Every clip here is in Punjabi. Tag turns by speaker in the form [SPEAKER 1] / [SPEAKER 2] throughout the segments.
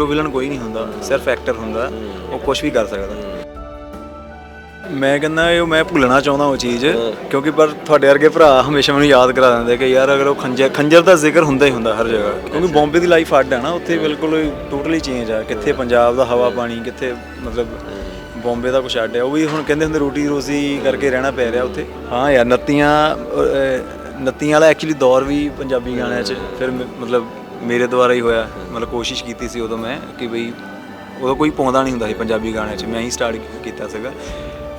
[SPEAKER 1] ਹੀਰੋ ਵਿਲਨ ਕੋਈ ਨਹੀਂ ਹੁੰਦਾ ਸਿਰਫ ਐਕਟਰ ਹੁੰਦਾ ਉਹ ਕੁਝ ਵੀ ਕਰ ਸਕਦਾ। ਮੈਂ ਕਹਿੰਦਾ ਇਹ ਮੈਂ ਭੁੱਲਣਾ ਚਾਹੁੰਦਾ ਉਹ ਚੀਜ਼ ਕਿਉਂਕਿ ਪਰ ਤੁਹਾਡੇ ਵਰਗੇ ਭਰਾ ਹਮੇਸ਼ਾ ਮੈਨੂੰ ਯਾਦ ਕਰਾ ਦਿੰਦੇ ਕਿ ਯਾਰ ਅਗਰ ਉਹ ਖੰਜਰ ਖੰਜਰ ਦਾ ਜ਼ਿਕਰ ਹੁੰਦਾ ਹੀ ਹੁੰਦਾ ਹਰ ਜਗ੍ਹਾ ਕਿਉਂਕਿ ਬੰਬੇ ਦੀ ਲਾਈਫ ਅੱਡ ਹੈ ਨਾ ਉੱਥੇ ਬਿਲਕੁਲ ਟੋਟਲੀ ਚੇਂਜ ਆ ਕਿੱਥੇ ਪੰਜਾਬ ਦਾ ਹਵਾ ਪਾਣੀ ਕਿੱਥੇ ਮਤਲਬ ਬੰਬੇ ਦਾ ਕੁਛ ਅੱਡ ਹੈ ਉਹ ਵੀ ਹੁਣ ਕਹਿੰਦੇ ਹੁੰਦੇ ਰੋਟੀ ਰੋਜ਼ੀ ਕਰਕੇ ਰਹਿਣਾ ਪੈ ਰਿਹਾ ਉੱਥੇ। ਹਾਂ ਯਾਰ ਨੱਤੀਆਂ ਨੱਤੀਆਂ ਵਾਲਾ ਐਕਚੁਅਲੀ ਦੌਰ ਵੀ ਪੰਜਾਬੀ ਗਾਣਿਆਂ 'ਚ ਫਿਰ ਮਤਲਬ ਮੇਰੇ ਦੁਆਰਾ ਹੀ ਹੋਇਆ ਮਤਲਬ ਕੋਸ਼ਿਸ਼ ਕੀਤੀ ਸੀ ਉਦੋਂ ਮੈਂ ਕਿ ਬਈ ਉਦੋਂ ਕੋਈ ਪਾਉਂਦਾ ਨਹੀਂ ਹੁੰਦਾ ਸੀ ਪੰਜਾਬੀ ਗਾਣਿਆਂ 'ਚ ਮੈਂ ਹੀ ਸਟਾਰਟ ਕੀਤਾ ਸੀਗਾ।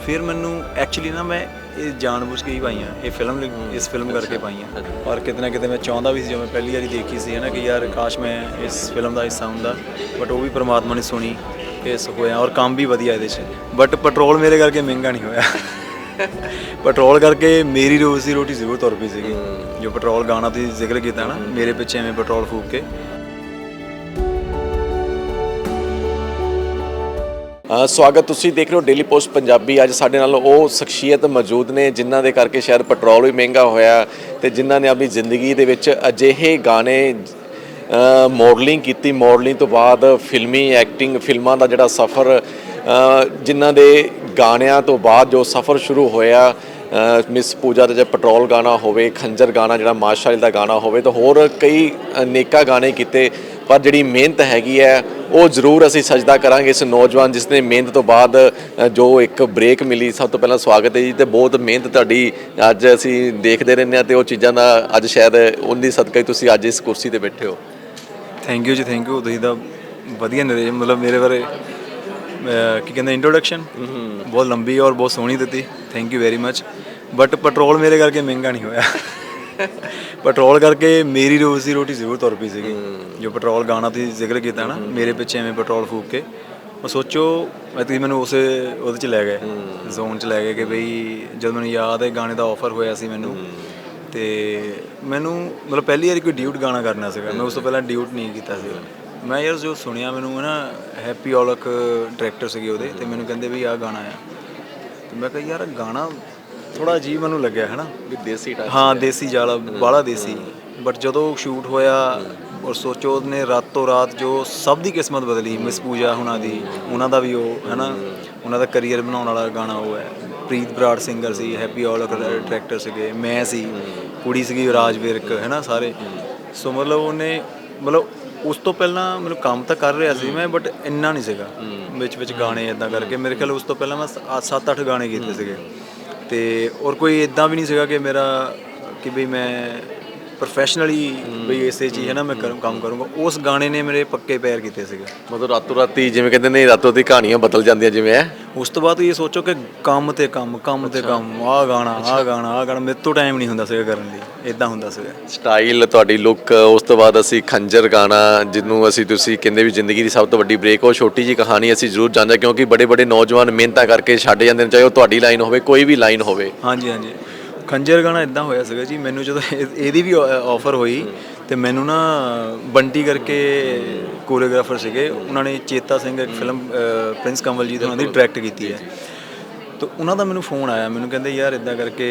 [SPEAKER 1] ਫਿਰ ਮੈਨੂੰ ਐਕਚੁਅਲੀ ਨਾ ਮੈਂ ਇਹ ਜਾਣਬੁੱਝ ਕੇ ਹੀ ਪਾਈਆਂ ਇਹ ਫਿਲਮ ਲਈ- ਇਸ ਫਿਲਮ ਕਰਕੇ ਪਾਈਆਂ। ਔਰ ਕਿਤੇ ਨਾ ਕਿਤੇ ਮੈਂ ਚਾਹੁੰਦਾ ਵੀ ਸੀ ਜਦੋਂ ਮੈਂ ਪਹਿਲੀ ਵਾਰੀ ਦੇਖੀ ਸੀ ਹੈ ਨਾ ਕਿ ਯਾਰ ਕਾਸ਼ ਮੈਂ ਇਸ ਫਿਲਮ ਦਾ ਹਿੱਸਾ ਹੁੰਦਾ ਬਟ ਉਹ ਵੀ ਪ੍ਰਮਾਤਮਾ ਨੇ ਸੁਣੀ ਇਸ ਹੋਇਆ ਔਰ ਕੰਮ ਵੀ ਵਧੀਆ ਇਹਦੇ 'ਚ। ਬਟ ਪੈਟਰੋਲ ਮੇਰੇ ਕਰਕੇ ਮਹਿੰਗਾ ਨਹੀਂ ਹੋਇਆ। ਪੈਟਰੋਲ ਕਰਕੇ ਮੇਰੀ ਰੋਜ਼ ਦੀ ਰੋਟੀ ਜ਼ਰੂਰ ਤੁਰ ਪਈ ਸੀਗੀ। ਜੋ ਪੈਟਰੋਲ ਗਾਣਾ ਤੁਸੀਂ ਜ਼ਿਕਰ ਕੀਤਾ ਨਾ, ਮੇਰੇ ਪਿੱਛੇ ਐਵੇਂ ਪੈਟਰੋਲ ਫੂਕ ਕੇ।
[SPEAKER 2] ਸਵਾਗਤ, ਤੁਸੀਂ ਦੇਖ ਰਹੇ ਹੋ ਡੇਲੀ ਪੋਸਟ ਪੰਜਾਬੀ। ਅੱਜ ਸਾਡੇ ਨਾਲ ਉਹ ਸ਼ਖਸੀਅਤ ਮੌਜੂਦ ਨੇ, ਜਿਨ੍ਹਾਂ ਦੇ ਕਰਕੇ ਸ਼ਾਇਦ ਪੈਟਰੋਲ ਵੀ ਮਹਿੰਗਾ ਹੋਇਆ ਤੇ ਜਿਨ੍ਹਾਂ ਨੇ ਆਪਣੀ ਜ਼ਿੰਦਗੀ ਦੇ ਵਿੱਚ ਅਜਿਹੇ ਗਾਣੇ ਮਾਡਲਿੰਗ ਕੀਤੀ। ਮਾਡਲਿੰਗ ਤੋਂ ਬਾਅਦ ਫਿਲਮੀ ਐਕਟਿੰਗ ਫਿਲਮਾਂ ਦਾ ਜਿਹੜਾ ਸਫ਼ਰ ਜਿਨ੍ਹਾਂ ਦੇ ਗਾਣਿਆਂ ਤੋਂ ਬਾਅਦ ਜੋ ਸਫ਼ਰ ਸ਼ੁਰੂ ਹੋਇਆ ਮਿਸ ਪੂਜਾ ਦਾ ਜੇ ਪੈਟਰੋਲ ਗਾਣਾ ਹੋਵੇ, ਖੰਜਰ ਗਾਣਾ ਜਿਹੜਾ ਮਾਸ਼ਾਅੱਲਾ ਦਾ ਗਾਣਾ ਹੋਵੇ, ਤਾਂ ਹੋਰ ਕਈ ਅਨੇਕਾਂ ਗਾਣੇ ਕੀਤੇ, ਪਰ ਜਿਹੜੀ ਮਿਹਨਤ ਹੈਗੀ ਹੈ, ਉਹ ਜ਼ਰੂਰ ਅਸੀਂ ਸਜਦਾ ਕਰਾਂਗੇ ਇਸ ਨੌਜਵਾਨ ਜਿਸ ਨੇ ਮਿਹਨਤ ਤੋਂ ਬਾਅਦ ਜੋ ਇੱਕ ਬ੍ਰੇਕ ਮਿਲੀ, ਸਭ ਤੋਂ ਪਹਿਲਾਂ ਸਵਾਗਤ ਹੈ ਜੀ, ਤੇ ਬਹੁਤ ਮਿਹਨਤ ਤੁਹਾਡੀ ਅੱਜ ਅਸੀਂ ਦੇਖਦੇ ਰਹਿੰਦੇ ਹਾਂ ਤੇ ਉਹ ਚੀਜ਼ਾਂ ਦਾ ਅੱਜ ਸ਼ਾਇਦ ਉਹਦੀ ਸਦਕਾ ਤੁਸੀਂ ਅੱਜ ਇਸ ਕੁਰਸੀ ਤੇ ਬੈਠੇ ਹੋ।
[SPEAKER 1] ਥੈਂਕ ਯੂ ਜੀ ਥੈਂਕ ਯੂ ਤੁਸੀਂ ਤਾਂ ਵਧੀਆ ਨਰੇਜ ਮਤਲਬ ਮੇਰੇ ਬਾਰੇ ਕੀ ਕਹਿੰਦੇ ਇੰਟਰੋਡਕਸ਼ਨ ਬਹੁਤ ਲੰਬੀ ਔਰ ਬਹੁਤ ਸੋਹਣੀ ਦਿੱਤੀ। Thank you very much but petrol ਮੇਰੇ ਕਰਕੇ ਮਹਿੰਗਾ ਨਹੀਂ ਹੋਇਆ। ਪੈਟਰੋਲ ਕਰਕੇ ਮੇਰੀ ਰੋਜ਼ ਦੀ ਰੋਟੀ ਜ਼ਰੂਰ ਤੁਰ ਪਈ ਸੀਗੀ। ਜੋ ਪੈਟਰੋਲ ਗਾਣਾ ਤੁਸੀਂ ਜ਼ਿਕਰ ਕੀਤਾ ਨਾ, ਮੇਰੇ ਪਿੱਛੇ ਐਵੇਂ ਪੈਟਰੋਲ ਫੂਕ ਕੇ, ਉਹ ਸੋਚੋ, ਮੈਂ ਤੁਸੀਂ ਮੈਨੂੰ ਉਸੇ, ਉਹਦੇ ਚ ਲੈ ਗਏ। ਜ਼ੋਨ ਚ ਲੈ ਗਏ ਕਿ ਬਈ, ਜਦੋਂ ਮੈਨੂੰ ਯਾਦ ਹੈ, ਗਾਣੇ ਦਾ ਆਫਰ ਹੋਇਆ ਸੀ ਮੈਨੂੰ। ਤੇ ਮੈਨੂੰ, ਮਤਲਬ ਪਹਿਲੀ ਵਾਰੀ ਕੋਈ ਡਿਊਟ ਗਾਣਾ ਕਰਨਾ ਸੀਗਾ। ਮੈਂ ਉਸ ਤੋਂ ਪਹਿਲਾਂ ਡਿਊਟ ਨਹੀਂ ਕੀਤਾ ਸੀ। ਮੈਂ ਯਾਰ ਜੋ ਸੁਣਿਆ ਮੈਨੂੰ ਨਾ ਹੈਪੀ ਔਲਖ ਡਾਇਰੈਕਟਰ ਸੀਗੇ ਉਹਦੇ ਤੇ ਮੈਨੂੰ ਕਹਿੰਦੇ ਵੀ ਆਹ ਗਾਣਾ ਆ। ਤੇ ਮੈਂ ਕਿਹਾ ਯਾਰ ਗਾਣਾ ਥੋੜਾ ਅਜੀਬ ਮੈਨੂੰ ਲੱਗਿਆ ਹੈ ਨਾ
[SPEAKER 2] ਵੀ ਦੇਸੀ
[SPEAKER 1] ਹਾਂ ਦੇਸੀ ਜਾਲਾ ਬਾਲਾ ਦੇਸੀ। ਬਟ ਜਦੋਂ ਸ਼ੂਟ ਹੋਇਆ ਔਰ ਸੋਚੋ ਉਹਨੇ ਰਾਤੋਂ ਰਾਤ ਜੋ ਸਭ ਦੀ ਕਿਸਮਤ ਬਦਲੀ ਮਿਸ ਪੂਜਾ ਹੁਣਾਂ ਦੀ ਉਹਨਾਂ ਦਾ ਵੀ ਉਹ ਹੈ ਨਾ ਉਹਨਾਂ ਦਾ ਕੈਰੀਅਰ ਬਣਾਉਣ ਵਾਲਾ ਗਾਣਾ ਉਹ ਹੈ। ਪ੍ਰੀਤ ਬਰਾੜ ਸਿੰਗਰ ਸੀ ਹੈਪੀ ਔਲਖ ਡਾਇਰੈਕਟਰ ਸੀਗੇ ਮੈਂ ਸੀ ਕੁੜੀ ਸੀਗੀ ਰਾਜ ਵਿਰਕ ਹੈ ਨਾ ਸਾਰੇ। ਸੋ ਮਤਲਬ ਉਹਨੇ ਮਤਲਬ ਉਸ ਤੋਂ ਪਹਿਲਾਂ ਮੈਨੂੰ ਕੰਮ ਤਾਂ ਕਰ ਰਿਹਾ ਸੀ ਮੈਂ ਬਟ ਇੰਨਾ ਨਹੀਂ ਸੀਗਾ। ਵਿੱਚ ਵਿੱਚ ਗਾਣੇ ਇਦਾਂ ਕਰਕੇ। ਮੇਰੇ ਖਿਆਲ ਉਸ ਤੋਂ ਪਹਿਲਾਂ ਮੈਂ 7-8 ਗਾਣੇ ਕੀਤੇ ਸੀਗੇ। ਤੇ ਔਰ ਕੋਈ ਇਦਾਂ ਵੀ ਨਹੀਂ ਸੀਗਾ ਕਿ ਮੇਰਾ ਕਿ ਵੀ ਮੈਂ ਪ੍ਰੋਫੈਸ਼ਨਲੀ ਬਈ ਇਸੇ ਚੀਜ਼ ਹੈ ਨਾ ਮੈਂ ਕਰੂੰ ਕੰਮ ਕਰੂੰਗਾ। ਉਸ ਗਾਣੇ ਨੇ ਮੇਰੇ ਪੱਕੇ ਪੈਰ ਕੀਤੇ ਸੀਗੇ।
[SPEAKER 2] ਮਤਲਬ ਰਾਤੋਂ ਰਾਤੀ ਜਿਵੇਂ ਕਹਿੰਦੇ ਨੇ ਰਾਤੋਂ ਦੀ ਕਹਾਣੀਆਂ ਬਦਲ ਜਾਂਦੀਆਂ ਜਿਵੇਂ ਹੈ।
[SPEAKER 1] ਉਸ ਤੋਂ ਬਾਅਦ ਇਹ ਸੋਚੋ ਕਿ ਕੰਮ ਤੇ ਕੰਮ ਕੰਮ ਤੇ ਕੰਮ ਆਹ ਗਾਣਾ ਆਹ ਗਾਣਾ ਆਹ ਗਾਣਾ ਮੇਰੇ ਤੋਂ ਟਾਈਮ ਨਹੀਂ ਹੁੰਦਾ ਸੀਗਾ ਕਰਨ ਲਈ ਇਦਾਂ ਹੁੰਦਾ ਸੀਗਾ।
[SPEAKER 2] ਸਟਾਈਲ ਤੁਹਾਡੀ ਲੁੱਕ ਉਸ ਤੋਂ ਬਾਅਦ ਅਸੀਂ ਖੰਜਰ ਗਾਣਾ ਜਿਹਨੂੰ ਅਸੀਂ ਤੁਸੀਂ ਕਹਿੰਦੇ ਵੀ ਜ਼ਿੰਦਗੀ ਦੀ ਸਭ ਤੋਂ ਵੱਡੀ ਬ੍ਰੇਕ ਉਹ ਛੋਟੀ ਜੀ ਕਹਾਣੀ ਅਸੀਂ ਜ਼ਰੂਰ ਜਾਣਦੇ ਹਾਂ ਕਿਉਂਕਿ ਬੜੇ ਬੜੇ ਨੌਜਵਾਨ ਮਿਹਨਤਾਂ ਕਰਕੇ ਛੱਡ ਜਾਂਦੇ ਨੇ ਚਾਹੇ ਉਹ ਤੁਹਾਡੀ ਲਾਈਨ ਹੋਵੇ ਕੋਈ ਵੀ ਲਾਈਨ ਹੋਵੇ।
[SPEAKER 1] ਹਾਂਜੀ ਹਾਂਜੀ। ਖੰਜਰ ਗਾਣਾ ਇਦਾਂ ਹੋਇਆ ਸੀਗਾ ਜੀ ਮੈਨੂੰ ਜਦੋਂ ਇਹ- ਇਹਦੀ ਵੀ ਆਫਰ ਹੋਈ ਤੇ ਮੈਨੂੰ ਨਾ ਬੰਟੀ ਕਰਕੇ ਕੋਰੀਓਗ੍ਰਾਫਰ ਸੀਗੇ। ਉਹਨਾਂ ਨੇ ਚੇਤਾ ਸਿੰਘ ਇੱਕ ਫਿਲਮ ਪ੍ਰਿੰਸ ਕੰਵਲ ਜੀ ਦੀ ਉਹਨਾਂ ਦੀ ਡਾਇਰੈਕਟ ਕੀਤੀ ਹੈ। ਤਾਂ ਉਹਨਾਂ ਦਾ ਮੈਨੂੰ ਫੋਨ ਆਇਆ। ਮੈਨੂੰ ਕਹਿੰਦੇ ਯਾਰ ਇਦਾਂ ਕਰਕੇ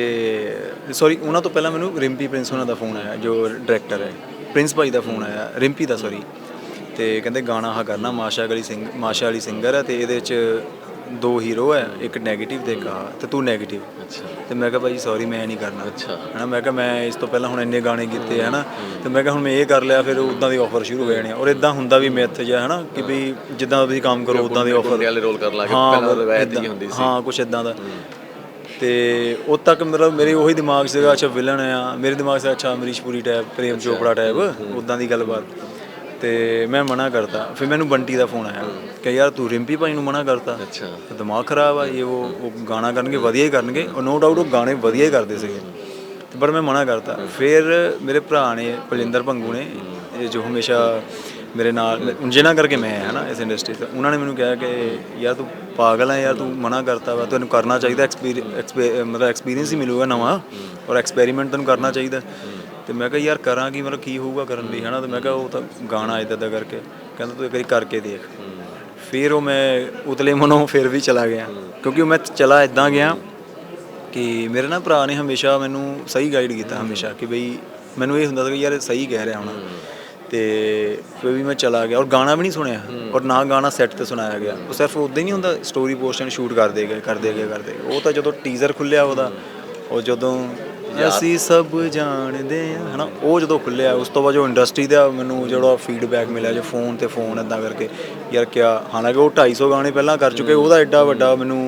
[SPEAKER 1] ਸੌਰੀ ਉਹਨਾਂ ਤੋਂ ਪਹਿਲਾਂ ਮੈਨੂੰ ਰਿੰਪੀ ਪ੍ਰਿੰਸ ਉਹਨਾਂ ਦਾ ਫੋਨ ਆਇਆ ਜੋ ਡਾਇਰੈਕਟਰ ਹੈ। ਪ੍ਰਿੰਸ ਭਾਈ ਦਾ ਫੋਨ ਆਇਆ ਰਿੰਪੀ ਦਾ ਸੌਰੀ ਤੇ ਕਹਿੰਦੇ ਗਾਣਾ ਆਹ ਕਰਨਾ ਮਾਸ਼ਾ ਗਲੀ ਸਿੰਘ ਮਾਸ਼ਾ ਵਾਲੀ ਸਿੰਗਰ ਹੈ ਤੇ ਇਹਦੇ ਵਿੱਚ ਦੋ ਹੀਰੋ ਹੈ ਇੱਕ 네ਗੇਟਿਵ ਤੇ ਇੱਕ ਆਹ ਤੇ ਤੂੰ 네ਗੇਟਿਵ
[SPEAKER 2] ਅੱਛਾ।
[SPEAKER 1] ਤੇ ਮੈਂ ਕਿਹਾ ਭਾਈ ਸੌਰੀ ਮੈਂ ਨਹੀਂ ਕਰਨਾ।
[SPEAKER 2] ਅੱਛਾ।
[SPEAKER 1] ਹਨਾ ਮੈਂ ਕਿਹਾ ਮੈਂ ਇਸ ਤੋਂ ਪਹਿਲਾਂ ਹੁਣ ਇੰਨੇ ਗਾਣੇ ਕੀਤੇ ਆ ਹਨਾ। ਤੇ ਮੈਂ ਕਿਹਾ ਹੁਣ ਮੈਂ ਇਹ ਕਰ ਲਿਆ ਫਿਰ ਉਦਾਂ ਦੀ ਆਫਰ ਸ਼ੁਰੂ ਹੋ ਜਾਣੀ ਆ। ਔਰ ਇਦਾਂ ਹੁੰਦਾ ਵੀ ਮਿੱਥ ਜਿਹਾ ਹਨਾ ਕਿ ਵੀ ਜਿੱਦਾਂ ਤੁਸੀਂ ਕੰਮ ਕਰੋ ਉਦਾਂ ਦੀ ਆਫਰ
[SPEAKER 2] ਵਾਲੇ ਰੋਲ ਕਰਨ ਲੱਗੇ ਪਹਿਲਾਂ ਰਵਾਇਤ ਹੀ ਹੁੰਦੀ ਸੀ।
[SPEAKER 1] ਹਾਂ ਕੁਛ ਇਦਾਂ ਦਾ। ਤੇ ਉਦ ਤੱਕ ਮਤਲਬ ਮੇਰੇ ਉਹੀ ਦਿਮਾਗ ਸੀਗਾ ਅੱਛਾ ਵਿਲਨ ਆ। ਮੇਰੇ ਦਿਮਾਗ 'ਚ ਅੱਛਾ ਅਮਰੀਸ਼ ਪੁਰੀ ਟਾਈਪ ਪ੍ਰੇਮ ਚੋਪੜਾ ਟਾਈਪ ਉਦਾਂ ਦੀ ਗੱਲਬਾਤ। ਤੇ ਮੈਂ ਮਨਾ ਕਰਤਾ। ਫਿਰ ਮੈਨੂੰ ਬੰਟੀ ਦਾ ਫੋਨ ਆਇਆ। ਕਿ ਯਾਰ ਤੂੰ ਰਿੰਪੀ ਭਾਈ ਨੂੰ ਮਨਾ ਕਰਤਾ।
[SPEAKER 2] ਅੱਛਾ।
[SPEAKER 1] ਦਿਮਾਗ ਖਰਾਬ ਆ ਇਹ ਉਹ ਉਹ ਗਾਣਾ ਕਰਨਗੇ ਵਧੀਆ ਹੀ ਕਰਨਗੇ। ਉਹ ਨੋ ਡਾਊਟ ਉਹ ਗਾਣੇ ਵਧੀਆ ਹੀ ਕਰਦੇ ਸੀਗੇ। ਤੇ ਪਰ ਮੈਂ ਮਨਾ ਕਰਤਾ। ਫਿਰ ਮੇਰੇ ਭਰਾ ਨੇ ਬਲਜਿੰਦਰ ਭੰਗੂ ਨੇ ਜੋ ਹਮੇਸ਼ਾ ਮੇਰੇ ਨਾਲ ਜਿਹਨਾਂ ਕਰਕੇ ਮੈਂ ਹੈ ਨਾ ਇਸ ਇੰਡਸਟਰੀ 'ਚ ਉਹਨਾਂ ਨੇ ਮੈਨੂੰ ਕਿਹਾ ਕਿ ਯਾਰ ਤੂੰ ਪਾਗਲ ਹੈ ਯਾਰ ਤੂੰ ਮਨਾ ਕਰਤਾ ਵਾ। ਤੈਨੂੰ ਕਰਨਾ ਚਾਹੀਦਾ ਐਕਸਪੀਰੀਅੰਸ ਮਤਲਬ ਐਕਸਪੀਰੀਅੰਸ ਹੀ ਮਿਲੂਗਾ ਨਵਾਂ। ਔਰ ਐਕਸਪੈਰੀਮੈਂਟ ਤੈਨੂੰ ਕਰਨਾ ਚਾਹੀਦਾ। ਤੇ ਮੈਂ ਕਿਹਾ, ਯਾਰ ਕਰਾਂ ਕੀ? ਮਤਲਬ ਕੀ ਹੋਊਗਾ ਕਰਨ ਲਈ? ਹੈ ਨਾ ਤੇ ਮੈਂ ਕਿਹਾ, ਉਹ ਤਾਂ ਗਾਣਾ ਇਦਾਂ ਦਾ ਕਰਕੇ। ਕਹਿੰਦਾ, ਤੂੰ ਇੱਕ ਵਾਰੀ ਕਰਕੇ ਦੇਖ। ਫਿਰ ਉਹ ਮੈਂ ਉਤਲੇ ਮਨੋਂ ਫਿਰ ਵੀ ਚਲਾ ਗਿਆ। ਕਿਉਂਕਿ ਮੈਂ ਚਲਾ ਇਦਾਂ ਗਿਆ ਕਿ ਮੇਰੇ ਨਾ ਭਰਾ ਨੇ ਹਮੇਸ਼ਾ ਮੈਨੂੰ ਸਹੀ ਗਾਈਡ ਕੀਤਾ ਹਮੇਸ਼ਾ ਕਿ ਬਈ ਮੈਨੂੰ ਇਹ ਹੁੰਦਾ ਸੀ ਕਿ ਯਾਰ ਸਹੀ ਕਹਿ ਰਿਹਾ ਹੁਣ। ਤੇ ਫਿਰ ਵੀ ਮੈਂ ਚਲਾ ਗਿਆ ਔਰ ਗਾਣਾ ਵੀ ਨਹੀਂ ਸੁਣਿਆ। ਔਰ ਨਾ ਗਾਣਾ ਸੈੱਟ ਤੇ ਸੁਣਾਇਆ ਗਿਆ। ਉਹ ਸਿਰਫ ਉਦਾਂ ਹੀ ਨਹੀਂ ਹੁੰਦਾ ਸਟੋਰੀ ਪੋਰਸ਼ਨ ਸ਼ੂਟ ਕਰਦੇ ਗਏ ਕਰਦੇ ਗਏ, ਕਰਦੇ ਉਹ ਤਾਂ ਜਦੋਂ ਟੀਜ਼ਰ ਖੁੱਲਿਆ ਉਹਦਾ, ਉਹ ਜਦੋਂ ਅਸੀਂ ਸਭ ਜਾਣਦੇ ਆ ਹਨਾ? ਉਹ ਜਦੋਂ ਖੁੱਲਿਆ ਉਸ ਤੋਂ ਬਾਅਦ ਜੋ ਇੰਡਸਟਰੀ ਦਾ ਮੈਨੂੰ ਜਿਹੜਾ ਫੀਡਬੈਕ ਮਿਲਿਆ ਜੋ ਫੋਨ ਤੇ ਫੋਨ ਇਦਾਂ ਕਰਕੇ ਯਾਰ ਕਿਆ ਹਾਲਾਂਕਿ ਉਹ 250 ਗਾਣੇ ਪਹਿਲਾਂ ਕਰ ਚੁੱਕੇ ਉਹਦਾ ਐਡਾ ਵੱਡਾ ਮੈਨੂੰ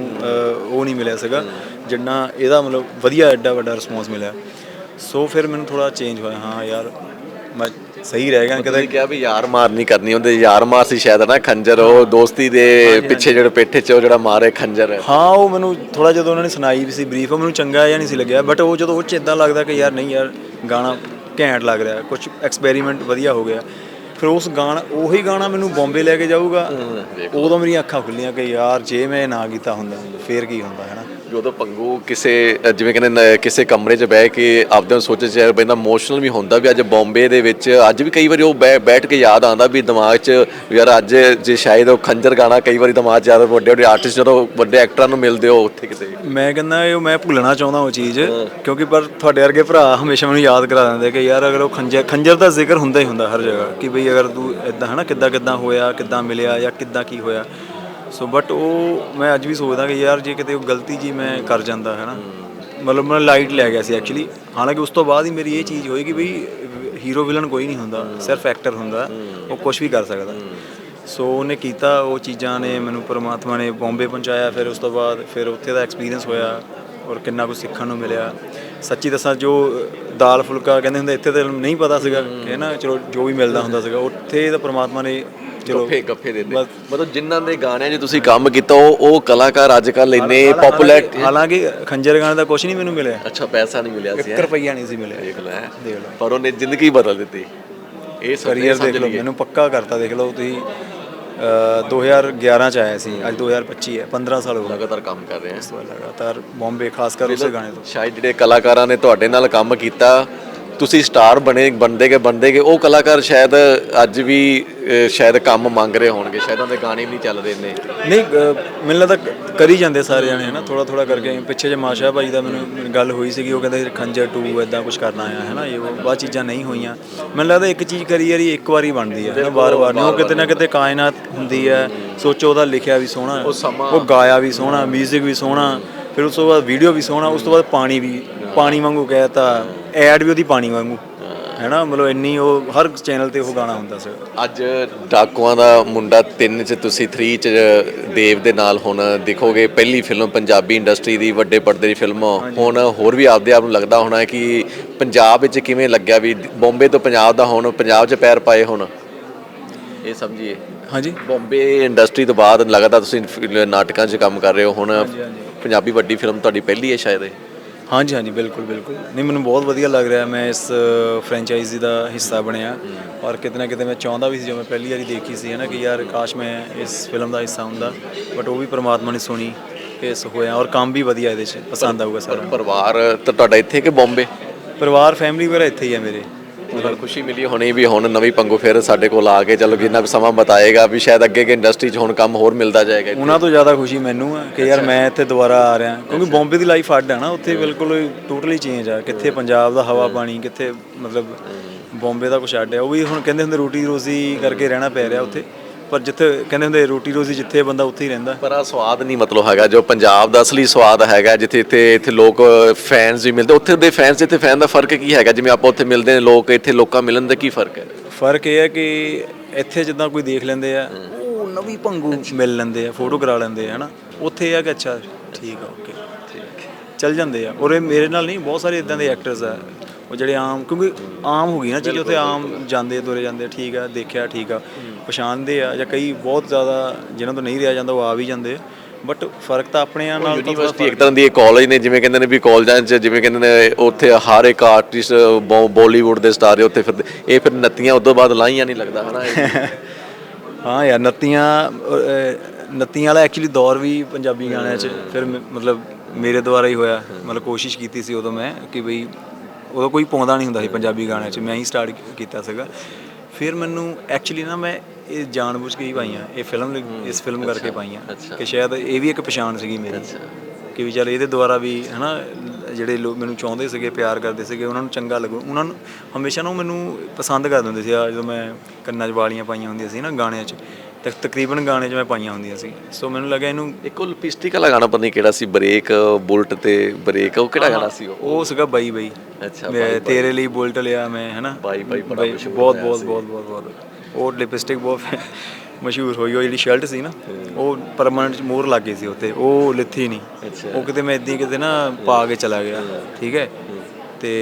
[SPEAKER 1] ਉਹ ਨਹੀਂ ਮਿਲਿਆ ਸੀਗਾ ਜਿੰਨਾ ਇਹਦਾ ਮਤਲਬ ਵਧੀਆ ਐਡਾ ਵੱਡਾ ਰਿਸਪੌਂਸ ਮਿਲਿਆ। ਸੋ ਫਿਰ ਮੈਨੂੰ ਥੋੜਾ ਚੇਂਜ ਹੋਇਆ ਹਾਂ ਯਾਰ ਮੈਂ ਸਹੀ ਰਹਿ ਗਿਆ
[SPEAKER 2] ਕਦੇ ਕਿਹਾ ਵੀ ਯਾਰ ਮਾਰ ਨਹੀਂ ਕਰਨੀ ਹੁੰਦੇ ਯਾਰ ਮਾਰ ਸੀ ਸ਼ਾਇਦ ਨਾ ਖੰਜਰ ਉਹ ਦੋਸਤੀ ਦੇ ਪਿੱਛੇ ਜਿਹੜੇ ਪੇਠੇ 'ਚ ਉਹ ਜਿਹੜਾ ਮਾਰੇ ਖੰਜਰ।
[SPEAKER 1] ਹਾਂ ਉਹ ਮੈਨੂੰ ਥੋੜਾ ਜਦੋਂ ਉਹਨਾਂ ਨੇ ਸੁਣਾਈ ਵੀ ਸੀ ਬਰੀਫ ਉਹ ਮੈਨੂੰ ਚੰਗਾ ਜਿਹਾ ਨਹੀਂ ਸੀ ਲੱਗਿਆ ਬਟ ਉਹ ਜਦੋਂ ਉਹ ਚ ਇਦਾਂ ਲੱਗਦਾ ਕਿ ਯਾਰ ਨਹੀਂ ਯਾਰ ਗਾਣਾ ਘੈਂਟ ਲੱਗ ਰਿਹਾ ਕੁਝ ਐਕਸਪੈਰੀਮੈਂਟ ਵਧੀਆ ਹੋ ਗਿਆ ਫਿਰ ਉਸ ਗਾਣਾ ਉਹੀ ਗਾਣਾ ਮੈਨੂੰ ਬੰਬੇ ਲੈ ਕੇ ਜਾਊਗਾ ਉਦੋਂ ਮੇਰੀਆਂ ਅੱਖਾਂ ਖੁੱਲੀਆਂ ਕਿ ਯਾਰ ਜੇ ਮੈਂ ਨਾ ਕੀਤਾ ਹੁੰਦਾ ਫੇਰ ਕੀ ਹੁੰਦਾ ਹੈ ਨਾ
[SPEAKER 2] ਜਦੋਂ ਪੰਗੂ ਕਿਸੇ ਜਿਵੇਂ ਕਹਿੰਦੇ ਕਿਸੇ ਕਮਰੇ 'ਚ ਬਹਿ ਕੇ ਆਪਦੇ ਨੂੰ ਸੋਚੇ ਚ ਬੰਦਾ ਇਮੋਸ਼ਨਲ ਵੀ ਹੁੰਦਾ ਵੀ ਅੱਜ ਬੰਬੇ ਦੇ ਵਿੱਚ ਅੱਜ ਵੀ ਕਈ ਵਾਰੀ ਉਹ ਬੈਠ ਕੇ ਯਾਦ ਆਉਂਦਾ ਵੀ ਦਿਮਾਗ 'ਚ ਯਾਰ ਅੱਜ ਜੇ ਸ਼ਾਇਦ ਉਹ ਖੰਜਰ ਗਾਣਾ ਕਈ ਵਾਰੀ ਦਿਮਾਗ 'ਚ ਯਾਦ ਵੱਡੇ ਵੱਡੇ ਆਰਟਿਸਟ ਜਦੋਂ ਵੱਡੇ ਐਕਟਰਾਂ ਨੂੰ ਮਿਲਦੇ ਹੋ ਉੱਥੇ ਕਿਤੇ।
[SPEAKER 1] ਮੈਂ ਕਹਿੰਦਾ ਇਹ ਮੈਂ ਭੁੱਲਣਾ ਚਾਹੁੰਦਾ ਉਹ ਚੀਜ਼ ਕਿਉਂਕਿ ਪਰ ਤੁਹਾਡੇ ਵਰਗੇ ਭਰਾ ਹਮੇਸ਼ਾ ਮੈਨੂੰ ਯਾਦ ਕਰਾ ਦਿੰਦੇ ਕਿ ਯਾਰ ਅਗਰ ਉਹ ਖੰਜਰ ਖੰਜਰ ਦਾ ਜ਼ਿਕਰ ਹੁੰਦਾ ਹੀ ਹੁੰਦਾ ਹਰ ਜਗ੍ਹਾ ਕਿ ਬਈ ਅਗਰ ਤੂੰ ਇਦਾਂ ਹਨਾ ਕਿੱਦਾਂ ਕਿੱਦਾਂ ਹੋਇਆ ਕਿੱਦਾਂ ਮਿਲਿਆ ਜਾਂ ਕਿੱਦਾਂ ਕੀ ਹੋਇਆ। ਸੋ ਬਟ ਉਹ ਮੈਂ ਅੱਜ ਵੀ ਸੋਚਦਾ ਕਿ ਯਾਰ ਜੇ ਕਿਤੇ ਉਹ ਗਲਤੀ ਜੀ ਮੈਂ ਕਰ ਜਾਂਦਾ ਹੈ ਨਾ ਮਤਲਬ ਮੈਂ ਲਾਈਟ ਲੈ ਗਿਆ ਸੀ ਐਕਚੁਅਲੀ ਹਾਲਾਂਕਿ ਉਸ ਤੋਂ ਬਾਅਦ ਹੀ ਮੇਰੀ ਇਹ ਚੀਜ਼ ਹੋਈ ਕਿ ਬਈ ਹੀਰੋ ਵਿਲਨ ਕੋਈ ਨਹੀਂ ਹੁੰਦਾ, ਸਿਰਫ ਐਕਟਰ ਹੁੰਦਾ, ਉਹ ਕੁਝ ਵੀ ਕਰ ਸਕਦਾ। ਸੋ ਉਹਨੇ ਕੀਤਾ, ਉਹ ਚੀਜ਼ਾਂ ਨੇ ਮੈਨੂੰ ਪਰਮਾਤਮਾ ਨੇ ਬੰਬੇ ਪਹੁੰਚਾਇਆ, ਫਿਰ ਉਸ ਤੋਂ ਬਾਅਦ ਫਿਰ ਉੱਥੇ ਦਾ ਐਕਸਪੀਰੀਅੰਸ ਹੋਇਆ ਔਰ ਕਿੰਨਾ ਕੁਝ ਸਿੱਖਣ ਨੂੰ ਮਿਲਿਆ। ਸੱਚੀ ਦੱਸਾਂ, ਜੋ ਦਾਲ ਫੁਲਕਾ ਕਹਿੰਦੇ ਹੁੰਦੇ, ਇੱਥੇ ਤਾਂ ਨਹੀਂ ਪਤਾ ਸੀਗਾ ਹੈ ਨਾ ਚਲੋ ਜੋ ਵੀ ਮਿਲਦਾ ਹੁੰਦਾ ਸੀਗਾ, ਉੱਥੇ ਤਾਂ ਪਰਮਾਤਮਾ ਨੇ
[SPEAKER 2] ਗੱਫੇ ਗੱਫੇ ਦੇ ਦੇ
[SPEAKER 1] ਬਸ।
[SPEAKER 2] ਮਤਲਬ ਜਿਨ੍ਹਾਂ ਦੇ ਗਾਣਿਆਂ 'ਚ ਤੁਸੀਂ ਕੰਮ ਕੀਤਾ ਉਹ ਉਹ ਕਲਾਕਾਰ ਅੱਜ ਕੱਲ ਇੰਨੇ ਪਪੂਲਰ
[SPEAKER 1] ਹਾਲਾਂਕਿ ਖੰਜਰ ਗਾਣੇ ਦਾ ਕੁਝ ਨਹੀਂ ਮੈਨੂੰ ਮਿਲਿਆ।
[SPEAKER 2] ਅੱਛਾ ਪੈਸਾ ਨਹੀਂ ਮਿਲਿਆ ਸੀ
[SPEAKER 1] 1 ਰੁਪਈਆ ਨਹੀਂ ਸੀ ਮਿਲਿਆ।
[SPEAKER 2] ਦੇਖ ਲੈ ਪਰ ਉਹਨੇ ਜ਼ਿੰਦਗੀ ਬਦਲ ਦਿੱਤੀ। ਇਹ
[SPEAKER 1] ਕਰੀਅਰ ਦੇਖ ਲਓ ਮੈਨੂੰ ਪੱਕਾ ਕਰਤਾ ਦੇਖ ਲਓ ਤੁਸੀਂ। ਅਹ 2011 ਚ ਆਇਆ ਸੀ ਅੱਜ 2025 ਹੈ 15 ਸਾਲ ਹੋ ਗਏ।
[SPEAKER 2] ਲਗਾਤਾਰ ਕੰਮ ਕਰ ਰਹੇ ਹਾਂ
[SPEAKER 1] ਲਗਾਤਾਰ ਬੰਬੇ ਖਾਸ ਕਰ ਉਸੇ ਗਾਣੇ ਤੋਂ।
[SPEAKER 2] ਸ਼ਾਇਦ ਜਿਹੜੇ ਕਲਾਕਾਰਾਂ ਨੇ ਤੁਹਾਡੇ ਨਾਲ ਕੰਮ ਕੀਤਾ ਤੁਸੀਂ ਸਟਾਰ ਬਣੇ ਬਣਦੇ ਗਏ ਬਣਦੇ ਗਏ ਉਹ ਕਲਾਕਾਰ ਸ਼ਾਇਦ ਅੱਜ ਵੀ ਅਹ, ਸ਼ਾਇਦ ਕੰਮ ਮੰਗ ਰਹੇ ਹੋਣਗੇ ਸ਼ਾਇਦ ਉਹਦੇ ਗਾਣੇ ਵੀ ਨਹੀਂ ਚੱਲ ਰਹੇ ਨੇ।
[SPEAKER 1] ਨਹੀਂ ਅਹ ਮੈਨੂੰ ਲੱਗਦਾ ਕ- ਕਰੀ ਜਾਂਦੇ ਸਾਰੇ ਜਾਣੇ ਹਨਾ ਥੋੜਾ ਥੋੜਾ ਕਰਕੇ। ਪਿੱਛੇ ਜੇ ਮਾਸ਼ਾ ਭਾਈ ਦਾ ਮੈਨੂੰ ਗੱਲ ਹੋਈ ਸੀਗੀ ਉਹ ਕਹਿੰਦੇ ਖੰਜਰ 2 ਇਦਾਂ ਕੁਝ ਕਰਨਾ ਆ ਹਨਾ ਇਹ ਉਹ ਬਾਅਦ ਚੀਜ਼ਾਂ ਨਹੀਂ ਹੋਈਆਂ। ਮੈਨੂੰ ਲੱਗਦਾ ਇੱਕ ਚੀਜ਼ ਕਰੀ ਯਾਰੀ ਇੱਕ ਵਾਰੀ ਬਣਦੀ ਹੈ ਹਨਾ ਵਾਰ-ਵਾਰ ਨਹੀਂ ਉਹ ਕਿਤੇ ਨਾ ਕਿਤੇ ਕਾਇਨਾਤ ਹੁੰਦੀ ਹੈ ਸੋਚੋ ਉਹਦਾ ਲਿਖਿਆ ਵੀ ਸੋਹਣਾ
[SPEAKER 2] ਉਹ
[SPEAKER 1] ਗਾਇਆ ਵੀ ਸੋਹਣਾ 뮤직 ਵੀ ਸੋਹਣਾ ਫਿਰ ਉਸ ਤੋਂ ਬਾਅਦ ਵੀਡੀਓ ਵੀ ਸੋਹਣਾ ਉਸ ਤੋਂ ਬਾਅਦ ਪਾਣੀ ਵੀ ਪਾਣੀ ਵਾਂਗੂ ਕਹਿਤਾ ਐਡ ਵੀ ਉਹਦੀ ਪਾਣੀ ਵਾਂਗੂ। ਹੈਨਾ? ਮਤਲਬ ਇੰਨੀ ਉਹ ਹਰ ਚੈਨਲ ਤੇ ਉਹ ਗਾਣਾ ਹੁੰਦਾ ਸੀ।
[SPEAKER 2] ਅੱਜ ਡਾਕੂਆਂ ਦਾ ਮੁੰਡਾ 3 ਚ ਤੁਸੀਂ 3 ਚ ਦੇਵ ਦੇ ਨਾਲ ਹੁਣ ਦੇਖੋਗੇ ਪਹਿਲੀ ਫਿਲਮ ਪੰਜਾਬੀ ਇੰਡਸਟਰੀ ਦੀ ਵੱਡੇ ਪਰਦੇ ਦੀ ਫਿਲਮ। ਹੁਣ ਹੋਰ ਵੀ ਆਪਦੇ ਆਪ ਨੂੰ ਲੱਗਦਾ ਹੋਣਾ ਕਿ ਪੰਜਾਬ ਵਿੱਚ ਕਿਵੇਂ ਲੱਗਿਆ ਵੀ ਬੰਬੇ ਤੋਂ ਪੰਜਾਬ ਦਾ ਹੁਣ ਪੰਜਾਬ 'ਚ ਪੈਰ ਪਾਏ ਹੁਣ। ਇਹ ਸਮਝੀਏ।
[SPEAKER 1] ਹਾਂਜੀ।
[SPEAKER 2] ਬੰਬੇ ਇੰਡਸਟਰੀ ਤੋਂ ਬਾਅਦ ਲਗਾਤਾਰ ਤੁਸੀਂ ਨਾਟਕਾਂ 'ਚ ਕੰਮ ਕਰ ਰਹੇ ਹੋ। ਹੁਣ ਪੰਜਾਬੀ ਵੱਡੀ ਫਿਲਮ ਤੁਹਾਡੀ ਪਹਿਲੀ ਹੈ ਸ਼ਾਇਦ ਇਹ?
[SPEAKER 1] ਹਾਂਜੀ ਹਾਂਜੀ ਬਿਲਕੁਲ ਬਿਲਕੁਲ। ਨਹੀਂ ਮੈਨੂੰ ਬਹੁਤ ਵਧੀਆ ਲੱਗ ਰਿਹਾ ਮੈਂ ਇਸ ਫਰੈਂਚਾਈਜ਼ੀ ਦਾ ਹਿੱਸਾ ਬਣਿਆ। ਔਰ ਕਿਤੇ ਨਾ ਕਿਤੇ ਮੈਂ ਚਾਹੁੰਦਾ ਵੀ ਸੀ ਜਦੋਂ ਮੈਂ ਪਹਿਲੀ ਵਾਰੀ ਦੇਖੀ ਸੀ ਹੈ ਨਾ ਕਿ ਯਾਰ ਕਾਸ਼ ਮੈਂ ਇਸ ਫਿਲਮ ਦਾ ਹਿੱਸਾ ਹੁੰਦਾ। ਬਟ ਉਹ ਵੀ ਪ੍ਰਮਾਤਮਾ ਨੇ ਸੁਣੀ ਇਸ ਹੋਇਆ ਔਰ ਕੰਮ ਵੀ ਵਧੀਆ ਇਹਦੇ 'ਚ ਪਸੰਦ ਆਊਗਾ ਸਾਰਾ
[SPEAKER 2] ਪਰਿਵਾਰ ਤਾਂ ਤੁਹਾਡਾ ਇੱਥੇ ਕਿ ਬੰਬੇ?
[SPEAKER 1] ਪਰਿਵਾਰ ਫੈਮਿਲੀ ਵਗੈਰਾ ਇੱਥੇ ਹੀ ਹੈ ਮੇਰੇ।
[SPEAKER 2] ਮਤਲਬ ਖੁਸ਼ੀ ਮਿਲੀ ਹੋਣੀ ਵੀ ਹੁਣ ਨਵੀਂ ਪੰਗੂ ਫਿਰ ਸਾਡੇ ਕੋਲ ਆ ਕੇ ਚਲੋ ਜਿੰਨਾ ਵੀ ਸਮਾਂ ਬਤਾਏਗਾ ਵੀ ਸ਼ਾਇਦ ਅੱਗੇ ਕਿ ਇੰਡਸਟਰੀ 'ਚ ਹੁਣ ਕੰਮ ਹੋਰ ਮਿਲਦਾ ਜਾਏਗਾ।
[SPEAKER 1] ਉਹਨਾਂ ਤੋਂ ਜ਼ਿਆਦਾ ਖੁਸ਼ੀ ਮੈਨੂੰ ਹੈ ਕਿ ਯਾਰ ਮੈਂ ਇੱਥੇ ਦੁਬਾਰਾ ਆ ਰਿਹਾ। ਕਿਉਂਕਿ ਬੰਬੇ ਦੀ ਲਾਈਫ ਅੱਡ ਹੈ ਨਾ ਉੱਥੇ ਬਿਲਕੁਲ ਟੋਟਲੀ ਚੇਂਜ ਆ। ਕਿੱਥੇ ਪੰਜਾਬ ਦਾ ਹਵਾ ਪਾਣੀ ਕਿੱਥੇ ਮਤਲਬ ਬੰਬੇ ਦਾ ਕੁਛ ਅੱਡ ਹੈ ਉਹ ਵੀ ਹੁਣ ਕਹਿੰਦੇ ਹੁੰਦੇ ਰੋਟੀ ਰੋਜ਼ੀ ਕਰਕੇ ਰਹਿਣਾ ਪੈ ਰਿਹਾ ਉੱਥੇ। ਪਰ ਜਿੱਥੇ ਕਹਿੰਦੇ ਹੁੰਦੇ ਰੋਟੀ ਰੋਜ਼ੀ ਜਿੱਥੇ ਬੰਦਾ ਉੱਥੇ ਹੀ ਰਹਿੰਦਾ।
[SPEAKER 2] ਪਰ ਆ ਸਵਾਦ ਨਹੀਂ ਮਤਲਬ ਹੈਗਾ ਜੋ ਪੰਜਾਬ ਦਾ ਅਸਲੀ ਸਵਾਦ ਹੈਗਾ ਜਿੱਥੇ ਇੱਥੇ ਇੱਥੇ ਲੋਕ ਫੈਨਸ ਵੀ ਮਿਲਦੇ ਉੱਥੇ ਦੇ ਫੈਨਸ ਇੱਥੇ ਫੈਨ ਦਾ ਫ਼ਰਕ ਕੀ ਹੈਗਾ? ਜਿਵੇਂ ਆਪਾਂ ਉੱਥੇ ਮਿਲਦੇ ਨੇ ਲੋਕ ਇੱਥੇ ਲੋਕਾਂ ਮਿਲਣ ਦਾ ਕੀ ਫ਼ਰਕ ਹੈ?
[SPEAKER 1] ਫ਼ਰਕ ਇਹ ਹੈ ਕਿ ਇੱਥੇ ਜਿੱਦਾਂ ਕੋਈ ਦੇਖ ਲੈਂਦੇ ਆ ਉਹ ਨਵੀਂ ਭੰਗੂ ਮਿਲ ਲੈਂਦੇ ਆ ਫੋਟੋ ਕਰਾ ਲੈਂਦੇ ਆ ਹਨਾ? ਉੱਥੇ ਇਹ ਆ ਕਿ ਅੱਛਾ ਠੀਕ ਆ ਓਕੇ ਚੱਲ ਜਾਂਦੇ ਆ। ਔਰ ਇਹ ਮੇਰੇ ਨਾਲ ਨਹੀਂ ਬਹੁਤ ਸਾਰੇ ਇਦਾਂ ਦੇ ਐਕਟਰਸ ਆ। ਉਹ ਜਿਹੜੇ ਆਮ ਕਿਉਂਕਿ ਆਮ ਹੋ ਗਈ ਨਾ ਚੀਜ਼ ਉੱਥੇ ਆਮ ਜਾਂਦੇ ਤੁਰੇ ਜਾਂਦੇ ਠੀਕ ਆ ਦੇਖਿਆ ਠੀਕ ਆ ਪਛਾਣਦੇ ਆ ਜਾਂ ਕਈ ਬਹੁਤ ਜ਼ਿਆਦਾ ਜਿਨ੍ਹਾਂ ਤੋਂ ਨਹੀਂ ਰਿਹਾ ਜਾਂਦਾ ਉਹ ਆ ਵੀ ਜਾਂਦੇ। ਬਟ ਫ਼ਰਕ ਤਾਂ ਆਪਣਿਆਂ ਨਾਲ ਤਾਂ
[SPEAKER 2] ਯੂਨੀਵਰਸਿਟੀ ਇੱਕ ਤਰ੍ਹਾਂ ਦੀ ਕਾਲਜ ਨੇ ਜਿਵੇਂ ਕਹਿੰਦੇ ਨੇ ਵੀ ਕਾਲਜਾਂ 'ਚ ਜਿਵੇਂ ਕਹਿੰਦੇ ਨੇ ਉੱਥੇ ਹਰ ਇੱਕ ਆਰਟਿਸਟ ਬਾਲੀਵੁੱਡ ਦੇ ਸਟਾਰ ਉੱਥੇ ਫਿਰਦੇ ਇਹ ਫਿਰ ਨੱਤੀਆਂ ਉਦੋਂ ਬਾਅਦ ਲਾਈਆਂ ਨਹੀਂ ਲੱਗਦਾ ਹਨਾ।
[SPEAKER 1] ਹਾਂ ਯਾਰ ਨੱਤੀਆਂ ਨੱਤੀਆਂ ਵਾਲਾ ਐਕਚੁਅਲੀ ਦੌਰ ਵੀ ਪੰਜਾਬੀ ਗਾਣਿਆਂ 'ਚ ਫਿਰ ਮਤਲਬ ਮੇਰੇ ਦੁਆਰਾ ਹੀ ਹੋਇਆ। ਮਤਲਬ ਕੋਸ਼ਿਸ਼ ਕੀਤੀ ਸੀ ਉਦੋਂ ਮੈਂ ਕਿ ਬਈ ਉਦੋਂ ਕੋਈ ਪਾਉਂਦਾ ਨਹੀਂ ਹੁੰਦਾ ਸੀ ਪੰਜਾਬੀ ਗਾਣਿਆਂ 'ਚ ਮੈਂ ਹੀ ਸਟਾਰਟ ਕੀਤਾ ਸੀਗਾ। ਫਿਰ ਮੈਨੂੰ ਐਕਚੁਅਲੀ ਨਾ ਮੈਂ ਇਹ ਜਾਣਬੁੱਝ ਕੇ ਹੀ ਪਾਈਆਂ ਇਹ ਫਿਲਮ ਇਸ ਫਿਲਮ ਕਰਕੇ ਪਾਈਆਂ ਕਿ ਸ਼ਾਇਦ ਇਹ ਵੀ ਇੱਕ ਪਛਾਣ ਸੀਗੀ ਮੇਰੀ। ਕਿ ਵੀ ਚੱਲ ਇਹਦੇ ਦੁਆਰਾ ਵੀ ਹਨਾ ਜਿਹੜੇ ਲੋਕ ਮੈਨੂੰ ਚਾਹੁੰਦੇ ਸੀਗੇ ਪਿਆਰ ਕਰਦੇ ਸੀਗੇ ਉਹਨਾਂ ਨੂੰ ਚੰਗਾ ਲੱਗੂ ਉਹਨਾਂ ਨੂੰ ਹਮੇਸ਼ਾ ਨਾ ਮੈਨੂੰ ਪਸੰਦ ਕਰਦੇ ਹੁੰਦੇ ਸੀ। ਆ ਜਦੋਂ ਮੈਂ ਕੰਨਾਂ 'ਚ ਵਾਲੀਆਂ ਪਾਈਆਂ ਹੁੰਦੀਆਂ ਸੀ ਨਾ ਗਾਣਿਆਂ 'ਚ ਤੇ ਤਕਰੀਬਨ ਗਾਣੇ 'ਚ ਮੈਂ ਪਾਈਆਂ ਹੁੰਦੀਆਂ ਸੀ। ਸੋ ਮੈਨੂੰ ਲੱਗਾ ਇਹਨੂੰ
[SPEAKER 2] ਇੱਕ ਲਿਪਸਟਿਕ ਵਾਲਾ ਗਾਣਾ ਪਤਾ ਨਹੀਂ ਕਿਹੜਾ ਸੀ ਬ੍ਰੇਕ ਬੁਲਟ ਤੇ ਬ੍ਰੇਕ ਉਹ ਕਿਹੜਾ ਗਾਣਾ ਸੀ ਉਹ?
[SPEAKER 1] ਉਹ ਸੀਗਾ ਬਾਈ ਬਾਈ।
[SPEAKER 2] ਅੱਛਾ,
[SPEAKER 1] ਮੈਂ ਤੇਰੇ ਲਈ ਬੁਲਟ ਲਿਆ ਮੈਂ ਹੈਨਾ?
[SPEAKER 2] ਬਾਈ ਬਾਈ ਬੜਾ
[SPEAKER 1] ਬਾਈ, ਬਹੁਤ ਬਹੁਤ। ਬਹੁਤ ਬਹੁਤ ਬਹੁਤ। ਉਹ ਲਿਪਸਟਿਕ ਬਹੁਤ ਮਸ਼ਹੂਰ ਹੋਈ ਉਹ ਜਿਹੜੀ ਸ਼ਰਟ ਸੀ ਨਾ ਉਹ ਪਰਮਾਨੈਂਟ ਮੋਹਰ ਲੱਗ ਗਈ ਸੀ ਉੱਤੇ ਉਹ ਲਿੱਥੀ ਨਹੀਂ। ਉਹ ਕਿਤੇ ਮੈਂ ਇਦਾਂ ਕਿਤੇ ਨਾ ਪਾ ਕੇ ਚਲਾ ਗਿਆ ਠੀਕ ਹੈ। ਤੇ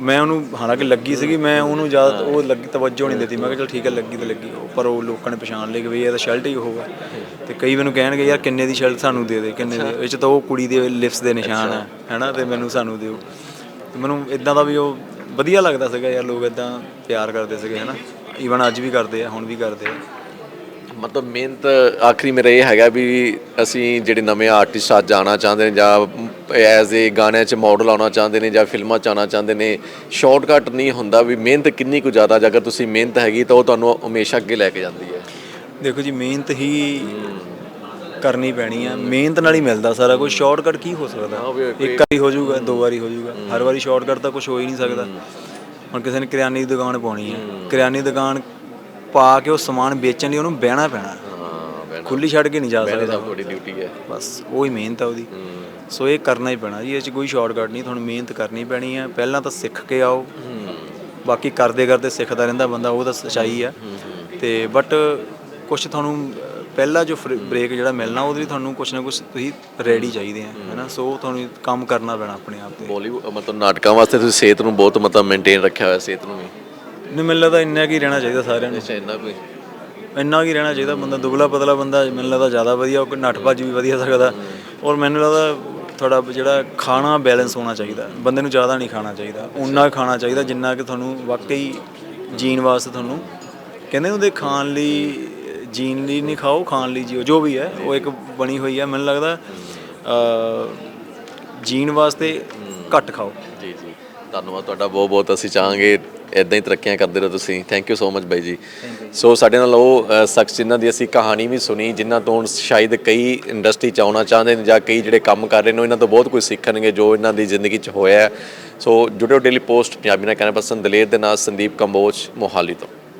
[SPEAKER 1] ਮੈਂ ਉਹਨੂੰ ਹਾਲਾਂਕਿ ਲੱਗੀ ਸੀਗੀ ਮੈਂ ਉਹਨੂੰ ਜ਼ਿਆਦਾ ਉਹ ਲੱਗੀ ਤਵੱਜੋ ਨਹੀਂ ਦਿੱਤੀ। ਮੈਂ ਕਿਹਾ ਚਲ ਠੀਕ ਹੈ ਲੱਗੀ ਤਾਂ ਲੱਗੀ। ਪਰ ਉਹ ਲੋਕਾਂ ਨੇ ਪਛਾਣ ਲਿਆ ਕਿ ਵੀ ਇਹ ਤਾਂ ਸ਼ਰਟ ਹੀ ਹੋਊਗਾ ਤੇ ਕਈ ਮੈਨੂੰ ਕਹਿਣਗੇ ਯਾਰ ਕਿੰਨੇ ਦੀ ਸ਼ਰਟ ਸਾਨੂੰ ਦੇ ਦੇ ਕਿੰਨੇ ਦੀ? ਇਹ ਚ ਤਾਂ ਉਹ ਕੁੜੀ ਦੇ ਲਿਪਸ ਦੇ ਨਿਸ਼ਾਨ ਆ ਹੈਨਾ? ਤੇ ਮੈਨੂੰ ਸਾਨੂੰ ਦਿਓ। ਤੇ ਮੈਨੂੰ ਇਦਾਂ ਦਾ ਵੀ ਉਹ ਵਧੀਆ ਲੱਗਦਾ ਸੀਗਾ ਯਾਰ ਲੋਕ ਇਦਾਂ ਪਿਆਰ ਕਰਦੇ ਸੀਗੇ ਹੈਨਾ? ਈਵਨ ਅੱਜ ਵੀ ਕਰਦੇ ਆ ਹੁਣ ਵੀ ਕਰਦੇ ਆ।
[SPEAKER 2] ਮਤਲਬ ਮਿਹਨਤ ਆਖਰੀ ਮੇਰਾ ਇਹ ਹੈਗਾ ਵੀ ਅਸੀਂ ਜਿਹੜੇ ਨਵੇਂ ਆਰਟਿਸਟ ਅੱਜ ਆਉਣਾ ਚਾਹੁੰਦੇ ਨੇ ਜਾਂ ਐਜ਼ ਏ ਗਾਣਿਆਂ 'ਚ ਮਾਡਲ ਆਉਣਾ ਚਾਹੁੰਦੇ ਨੇ ਜਾਂ ਫਿਲਮਾਂ 'ਚ ਆਉਣਾ ਚਾਹੁੰਦੇ ਨੇ ਸ਼ਾਰਟਕਟ ਨਹੀਂ ਹੁੰਦਾ ਵੀ ਮਿਹਨਤ ਕਿੰਨੀ ਕੁ ਜ਼ਿਆਦਾ ਜੇ ਅਗਰ ਤੁਸੀਂ ਮਿਹਨਤ ਹੈਗੀ ਤਾਂ ਉਹ ਤੁਹਾਨੂੰ ਹਮੇਸ਼ਾ ਅੱਗੇ ਲੈ ਕੇ ਜਾਂਦੀ ਹੈ।
[SPEAKER 1] ਦੇਖੋ ਜੀ ਮਿਹਨਤ ਹੀ ਕਰਨੀ ਪੈਣੀ ਆ। ਮਿਹਨਤ ਨਾਲ ਹੀ ਮਿਲਦਾ ਸਾਰਾ ਕੁਝ ਸ਼ਾਰਟਕਟ ਕੀ ਹੋ ਸਕਦਾ? ਇੱਕ ਵਾਰੀ ਹੋ ਜਾਊਗਾ ਦੋ ਵਾਰੀ ਹੋ ਜਾਊਗਾ। ਹਰ ਵਾਰੀ ਸ਼ਾਰਟਕਟ ਤਾਂ ਕੁਝ ਹੋ ਹੀ ਨਹੀਂ ਸਕਦਾ। ਹੁਣ ਕਿਸੇ ਨੇ ਕਰਿਆਨੇ ਦੀ ਦੁਕਾਨ ਪਾਉਣੀ ਹੈ। ਕਰਿਆਨੇ ਦੀ ਦੁਕਾਨ ਪਾ ਕੇ ਉਹ ਸਮਾਨ ਵੇਚਣ ਲਈ ਉਹਨੂੰ ਬਹਿਣਾ ਪੈਣਾ।
[SPEAKER 2] ਹਾਂ ਬੈਣਾ
[SPEAKER 1] ਖੁੱਲੀ ਛੱਡ ਕੇ ਨਹੀਂ ਜਾ
[SPEAKER 2] ਬੈਣਾ
[SPEAKER 1] ਸਕਦਾ।
[SPEAKER 2] ਤਾਂ ਤੁਹਾਡੀ ਡਿਊਟੀ ਹੈ।
[SPEAKER 1] ਬਸ ਉਹ ਹੀ ਮਿਹਨਤ ਆ ਉਹਦੀ। ਸੋ ਇਹ ਕਰਨਾ ਹੀ ਪੈਣਾ ਜੀ ਇਹ 'ਚ ਕੋਈ ਸ਼ਾਰਟਕਟ ਨਹੀਂ ਤੁਹਾਨੂੰ ਮਿਹਨਤ ਕਰਨੀ ਪੈਣੀ ਹੈ ਪਹਿਲਾਂ ਤਾਂ ਸਿੱਖ ਕੇ ਆਓ। ਬਾਕੀ ਕਰਦੇ ਕਰਦੇ ਸਿੱਖਦਾ ਰਹਿੰਦਾ ਬੰਦਾ ਉਹ ਤਾਂ ਸੱਚਾਈ ਆ। ਤੇ ਬਟ ਕੁਝ ਤੁਹਾਨੂੰ ਪਹਿਲਾ ਜੋ ਬ੍ਰੇਕ ਜਿਹੜਾ ਮਿਲਣਾ ਉਹਦੇ ਲਈ ਤੁਹਾਨੂੰ ਕੁਝ ਨਾ ਕੁਝ ਤੁਸੀਂ ਰੈਡੀ ਚਾਹੀਦੇ ਆ ਹੈਨਾ? ਸੋ ਤੁਹਾਨੂੰ ਕੰਮ ਕਰਨਾ ਪੈਣਾ ਆਪਣੇ ਆਪ ਤੇ।
[SPEAKER 2] ਬਾਲੀਵੁੱਡ ਮਤਲਬ ਨਾਟਕਾਂ ਵਾਸਤੇ ਤੁਸੀਂ ਸਿਹਤ ਨੂੰ ਬਹੁਤ ਮਤਲਬ ਮੇਨਟੇਨ ਰੱਖਿਆ ਹੋਇਆ ਸਿਹਤ ਨੂੰ ਵੀ।
[SPEAKER 1] ਨਹੀਂ ਮੈਨੂੰ ਲੱਗਦਾ ਇੰਨਾ ਕੀ ਰਹਿਣਾ ਚਾਹੀਦਾ ਸਾਰਿਆਂ ਨੂੰ।
[SPEAKER 2] ਅੱਛਾ ਇੰਨਾ ਕੋਈ।
[SPEAKER 1] ਇੰਨਾ ਕੀ ਰਹਿਣਾ ਚਾਹੀਦਾ ਬੰਦਾ ਦੁਬਲਾ ਪਤਲਾ ਬੰਦਾ ਮੈਨੂੰ ਲੱਗਦਾ ਜ਼ਿਆਦਾ ਵਧੀਆ ਉਹ ਨੱਠ ਭੱਜ ਵੀ ਵਧੀਆ ਸਕਦਾ। ਔਰ ਮੈਨੂੰ ਲੱਗਦਾ ਤੁਹਾਡਾ ਜਿਹੜਾ ਖਾਣਾ ਬੈਲੈਂਸ ਹੋਣਾ ਚਾਹੀਦਾ ਬੰਦੇ ਨੂੰ ਜ਼ਿਆਦਾ ਨਹੀਂ ਖਾਣਾ ਚਾਹੀਦਾ ਉਨਾ ਖਾਣਾ ਚਾਹੀਦਾ ਜਿੰਨਾ ਕਿ ਤੁਹਾਨੂੰ ਵਾਕਈ ਜੀਣ ਵਾਸਤੇ ਤੁਹਾਨੂੰ ਕਹਿੰਦੇ ਹੁੰਦੇ ਖਾਣ ਲਈ ਜੀਣ ਲਈ ਨਹੀਂ ਖਾਓ ਖਾਣ ਲਈ ਜੀਓ ਜੋ ਵੀ ਹੈ ਉਹ ਇੱਕ ਬਣੀ ਹੋਈ ਹੈ। ਮੈਨੂੰ ਲੱਗਦਾ ਅ, ਜੀਣ ਵਾਸਤੇ ਘੱਟ ਖਾਓ।
[SPEAKER 2] ਜੀ ਜੀ। ਧੰਨਵਾਦ ਤੁਹਾਡਾ ਬਹੁਤ ਬਹੁਤ ਅਸੀਂ ਚਾਹਾਂਗੇ ਇਦਾਂ ਹੀ ਤਰੱਕੀਆਂ ਕਰਦੇ ਰਹੋ ਤੁਸੀਂ। ਥੈਂਕ ਯੂ ਸੋ ਮਚ ਬਾਈ ਜੀ। ਸੋ ਸਾਡੇ ਨਾਲ ਉਹ ਅ, ਸ਼ਖਸ ਜਿਨ੍ਹਾਂ ਦੀ ਅਸੀਂ ਕਹਾਣੀ ਵੀ ਸੁਣੀ ਜਿਨ੍ਹਾਂ ਤੋਂ ਸ਼ਾਇਦ ਕਈ ਇੰਡਸਟਰੀ ਚ ਆਉਣਾ ਚਾਹੁੰਦੇ ਨੇ ਜਾਂ ਕਈ ਜਿਹੜੇ ਕੰਮ ਕਰ ਰਹੇ ਨੇ ਉਹ ਇਹਨਾਂ ਤੋਂ ਬਹੁਤ ਕੁਝ ਸਿੱਖਣਗੇ ਜੋ ਇਹਨਾਂ ਦੀ ਜ਼ਿੰਦਗੀ ਚ ਹੋਇਆ ਸੋ ਜੁੜਿਓ ਡੇਲੀ ਪੋਸਟ ਪੰਜਾਬੀ ਨਾਲ ਕਹਿਣਾ ਪਸੰਦ ਦਲੇਰ ਦੇ ਨਾਲ ਸੰਦੀਪ ਕੰਬੋਜ ਮੋਹਾਲੀ ਤੋਂ।